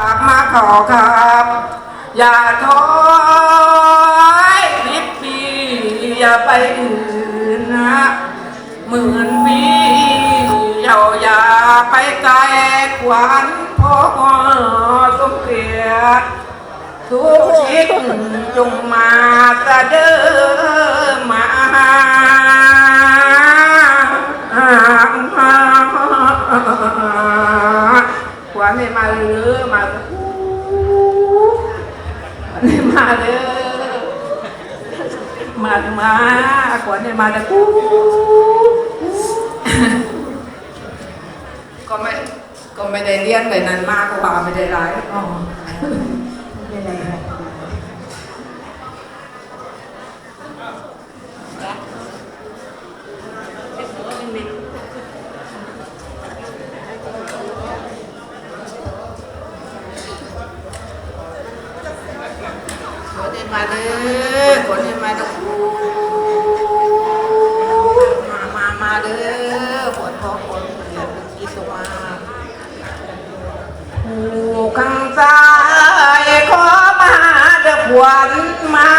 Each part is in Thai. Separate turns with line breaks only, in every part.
ฝากมาขอครับ อย่าท้อยคิดปีอย่าไปอื่นนะหมื่นปีเจ้าอย่าไปไกลขวัญพ่อสมเกียรติทุกชิดจงมาสะเดิม รือมาคู่มาเด้อมามา ขวัญให้มาตะคู่ก็ไม่ก็ไม่ได้เลี้ยงเลยนั้นมากกว่าไม่ได้ร้ายอ๋อไม่ได้ร้าย มาเด้อขนมาเด้อมามามาเด้อขนพ่อขนเดี๋ยวกินตัวมาผู้ข้างซ้ายขอมาเด้อขวัญมา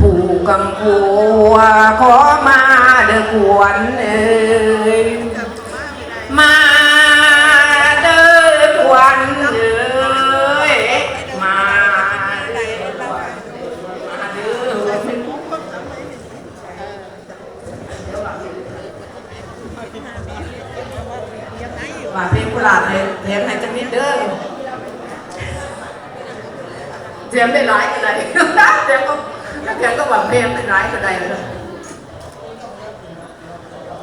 ผู้กังหัวขอมาเด้อขวัญเอ้ย มาเพลงกุหลาบเลยเทมไหนจะนิดเด้อเตรียมได้หลายก็ได้เทียมก็เตรียมก็ว่าเพลงได้หลายก็ได้เลย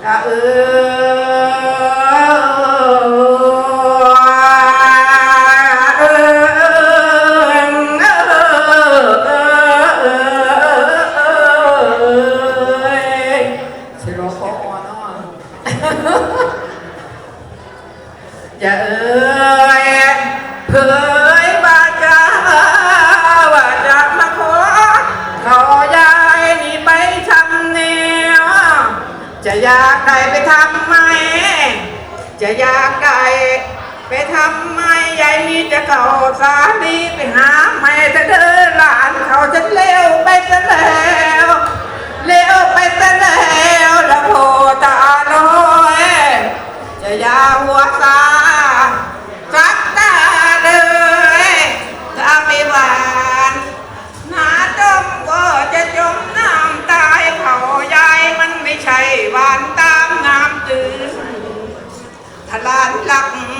อะเออ จะเอ่ยเผยบาจาว่าจะมาขอขอยายนี่ไปทำเนียวจะอยากได้ไปทำไหม จะอยากได้ไปทำไมยายนี่จะเข้าสาลีไปหาไม่จะเดินหลานเขาจะเลี้ยวไปซะแล้วเลี้ยวไปซะแล้วแล้วโพตาลอยจะยาหัว วานตามงามตื่นทลานหลัง